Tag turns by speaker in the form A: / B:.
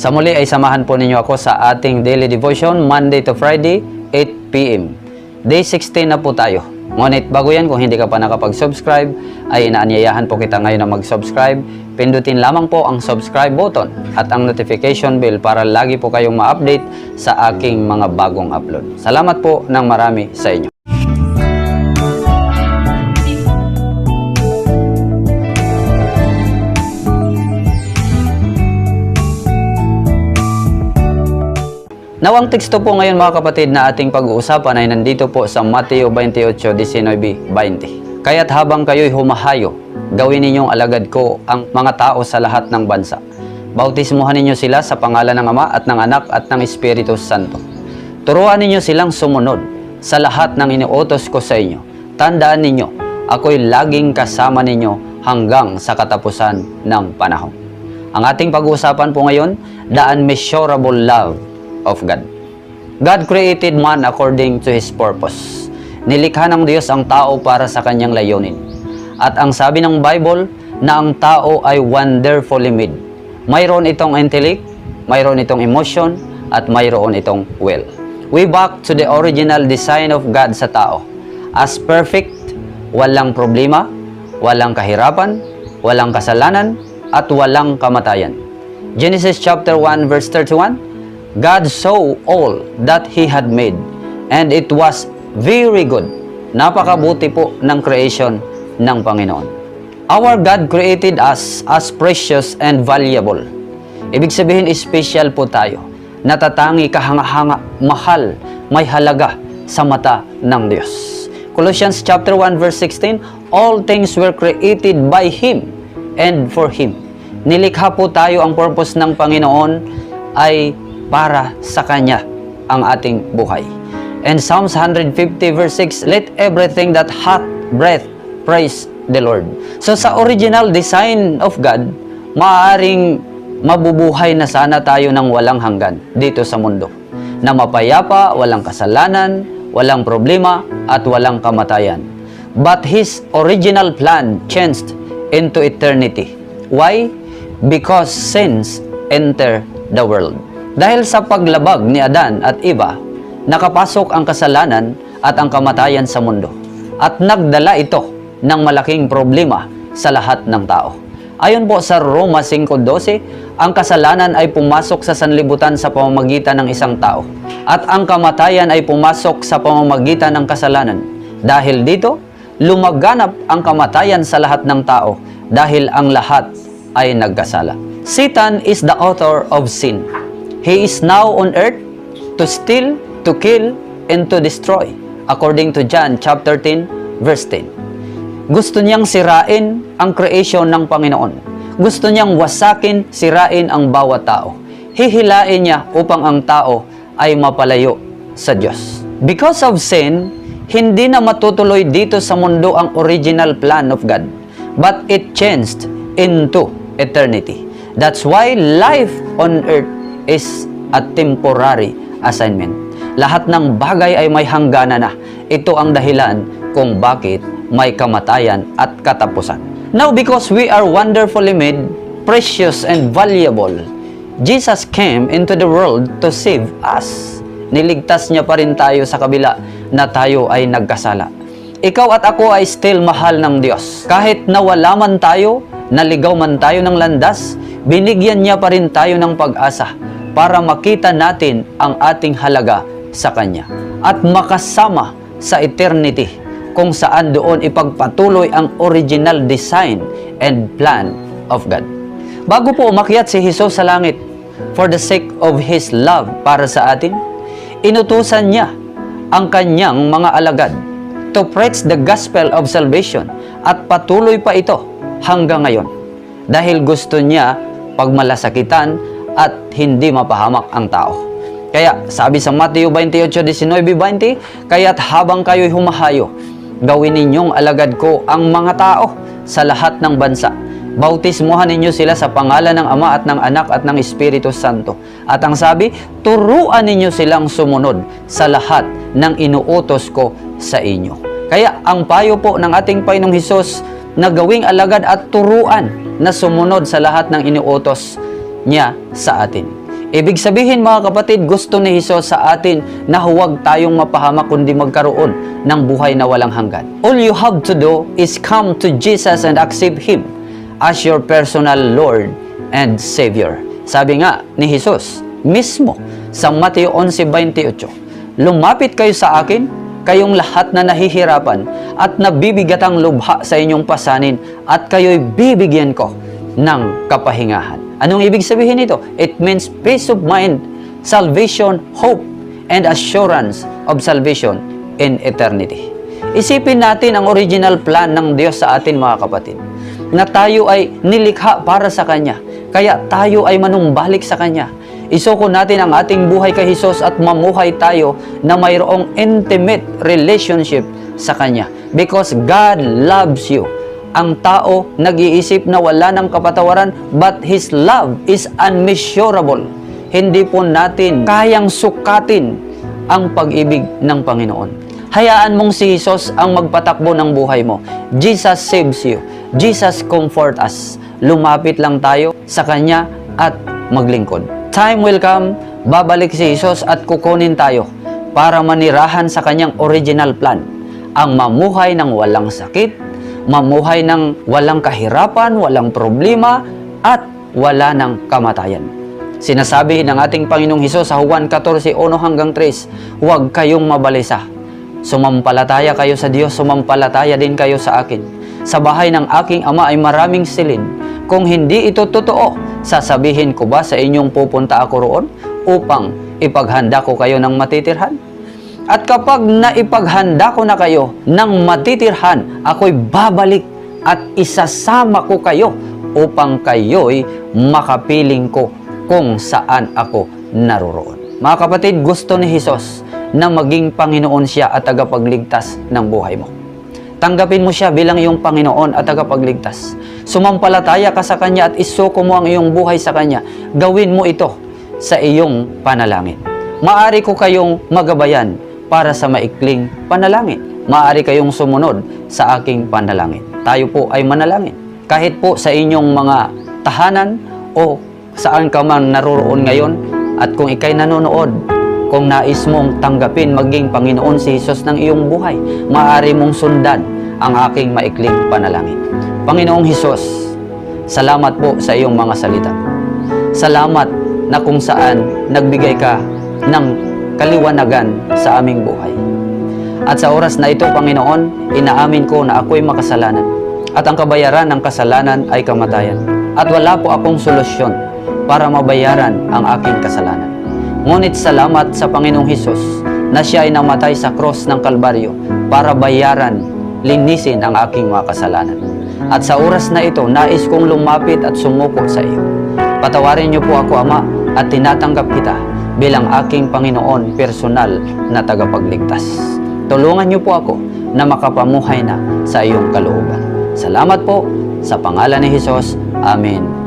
A: Sa muli ay samahan po ninyo ako sa ating daily devotion Monday to Friday, 8 p.m. Day 16 na po tayo. Ngunit bago yan, kung hindi ka pa nakapag-subscribe, ay inaanyayahan po kita ngayon na mag-subscribe. Pindutin lamang po ang subscribe button at ang notification bell para lagi po kayong ma-update sa aking mga bagong upload. Salamat po ng marami sa inyo. Now, ang teksto po ngayon mga kapatid na ating pag-uusapan ay nandito po sa Mateo 28:19-20. Kaya't habang kayo'y humahayo, gawin ninyong alagad ko ang mga tao sa lahat ng bansa. Bautismuhan ninyo sila sa pangalan ng Ama at ng Anak at ng Espiritu Santo. Turuan ninyo silang sumunod sa lahat ng iniutos ko sa inyo. Tandaan ninyo, ako'y laging kasama ninyo hanggang sa katapusan ng panahon. Ang ating pag-uusapan po ngayon, the unmeasurable love of God. God created man according to His purpose. Nilikha ng Diyos ang tao para sa kanyang layunin. At ang sabi ng Bible na ang tao ay wonderfully made. Mayroon itong intellect, mayroon itong emotion, at mayroon itong will. We back to the original design of God sa tao. As perfect, walang problema, walang kahirapan, walang kasalanan, at walang kamatayan. Genesis chapter 1 verse 31 God saw all that He had made, and it was very good. Napakabuti po ng creation ng Panginoon. Our God created us as precious and valuable. Ibig sabihin, special po tayo. Natatangi, kahanga-hanga, mahal, may halaga sa mata ng Diyos. Colossians chapter 1 verse 16, All things were created by Him and for Him. Nilikha po tayo, ang purpose ng Panginoon ay para sa Kanya ang ating buhay. And Psalms 150 verse 6, Let everything that hath breath praise the Lord. So sa original design of God, maaaring mabubuhay na sana tayo ng walang hanggan dito sa mundo. Na mapayapa, walang kasalanan, walang problema, at walang kamatayan. But His original plan changed into eternity. Why? Because sins enter the world. Dahil sa paglabag ni Adan at Eva, nakapasok ang kasalanan at ang kamatayan sa mundo. At nagdala ito ng malaking problema sa lahat ng tao. Ayon po sa Roma 5.12, ang kasalanan ay pumasok sa sanlibutan sa pamamagitan ng isang tao. At ang kamatayan ay pumasok sa pamamagitan ng kasalanan. Dahil dito, lumaganap ang kamatayan sa lahat ng tao dahil ang lahat ay nagkasala. Satan is the author of sin. He is now on earth to steal, to kill, and to destroy. According to John chapter 10, verse 10. Gusto niyang sirain ang creation ng Panginoon. Gusto niyang wasakin, sirain ang bawat tao. Hihilain niya upang ang tao ay mapalayo sa Diyos. Because of sin, hindi na matutuloy dito sa mundo ang original plan of God, but it changed into eternity. That's why life on earth is a temporary assignment. Lahat ng bagay ay may hangganan na. Ito ang dahilan kung bakit may kamatayan at katapusan. Now, because we are wonderfully made, precious and valuable, Jesus came into the world to save us. Niligtas niya pa rin tayo sa kabila na tayo ay nagkasala. Ikaw at ako ay still mahal ng Diyos. Kahit nawala man tayo, naligaw man tayo ng landas, binigyan niya pa rin tayo ng pag-asa para makita natin ang ating halaga sa Kanya at makasama sa eternity kung saan doon ipagpatuloy ang original design and plan of God. Bago po umakyat si Jesus sa langit for the sake of His love para sa atin, inutusan niya ang kanyang mga alagad to preach the gospel of salvation at patuloy pa ito hanggang ngayon dahil gusto niya pagmalasakitan at hindi mapahamak ang tao. Kaya sabi sa Mateo 28:19-20, kaya't habang kayo'y humahayo, gawin ninyong alagad ko ang mga tao sa lahat ng bansa. Bautismuhan ninyo sila sa pangalan ng Ama at ng Anak at ng Espiritu Santo. At ang sabi, turuan ninyo silang sumunod sa lahat ng inuutos ko sa inyo. Kaya ang payo po ng ating Panginoong Hesus na gawing alagad at turuan na sumunod sa lahat ng inuutos niya sa atin. Ibig sabihin mga kapatid, gusto ni Jesus sa atin na huwag tayong mapahamak kundi magkaroon ng buhay na walang hanggan. All you have to do is come to Jesus and accept Him as your personal Lord and Savior. Sabi nga ni Jesus mismo sa Mateo 11.28, Lumapit kayo sa akin, kayong lahat na nahihirapan at nabibigatang lubha sa inyong pasanin at kayo'y bibigyan ko ng kapahingahan. Anong ibig sabihin nito? It means peace of mind, salvation, hope, and assurance of salvation in eternity. Isipin natin ang original plan ng Diyos sa atin mga kapatid, na tayo ay nilikha para sa Kanya, kaya tayo ay manumbalik sa Kanya. Isuko natin ang ating buhay kay Jesus at mamuhay tayo na mayroong intimate relationship sa Kanya. Because God loves you. Ang tao nag-iisip na wala ng kapatawaran but His love is unmeasurable. Hindi po natin kayang sukatin ang pag-ibig ng Panginoon. Hayaan mong si Jesus ang magpatakbo ng buhay mo. Jesus saves you. Jesus comfort us. Lumapit lang tayo sa Kanya at maglingkod. Time will come, babalik si Jesus at kukunin tayo para manirahan sa Kanyang original plan. Ang mamuhay ng walang sakit, mamuhay ng walang kahirapan, walang problema, at wala ng kamatayan. Sinasabi ng ating Panginoong Hesus sa Juan 14:1 hanggang 3, huwag kayong mabalisa. Sumampalataya kayo sa Diyos, sumampalataya din kayo sa akin. Sa bahay ng aking ama ay maraming silid. Kung hindi ito totoo, sasabihin ko ba sa inyong pupunta ako roon upang ipaghanda ko kayo ng matitirhan? At kapag naipaghanda ko na kayo ng matitirhan, ako'y babalik at isasama ko kayo upang kayo'y makapiling ko kung saan ako naroroon. Mga kapatid, gusto ni Jesus na maging Panginoon siya at tagapagligtas ng buhay mo. Tanggapin mo siya bilang iyong Panginoon at tagapagligtas. Sumampalataya ka sa Kanya at isuko mo ang iyong buhay sa Kanya. Gawin mo ito sa iyong panalangin. Maari ko kayong magabayan para sa maikling panalangin. Maari kayong sumunod sa aking panalangin. Tayo po ay manalangin. Kahit po sa inyong mga tahanan o saan ka man naroroon ngayon at kung ikay nanonood, kung nais mong tanggapin maging Panginoon si Jesus ng iyong buhay, maaari mong sundan ang aking maikling panalangin. Panginoong Jesus, salamat po sa iyong mga salita. Salamat na kung saan nagbigay ka ng kaliwanagan sa aming buhay. At sa oras na ito, Panginoon, inaamin ko na ako'y makasalanan. At ang kabayaran ng kasalanan ay kamatayan. At wala po akong solusyon para mabayaran ang aking kasalanan. Ngunit salamat sa Panginoong Hesus na siya ay namatay sa cross ng Kalbaryo para bayaran, linisin ang aking mga kasalanan. At sa oras na ito, nais kong lumapit at sumuko sa iyo. Patawarin niyo po ako, Ama, at tinatanggap kita bilang aking Panginoon personal na tagapagligtas. Tulungan niyo po ako na makapamuhay na sa iyong kalooban. Salamat po sa pangalan ni Jesus. Amen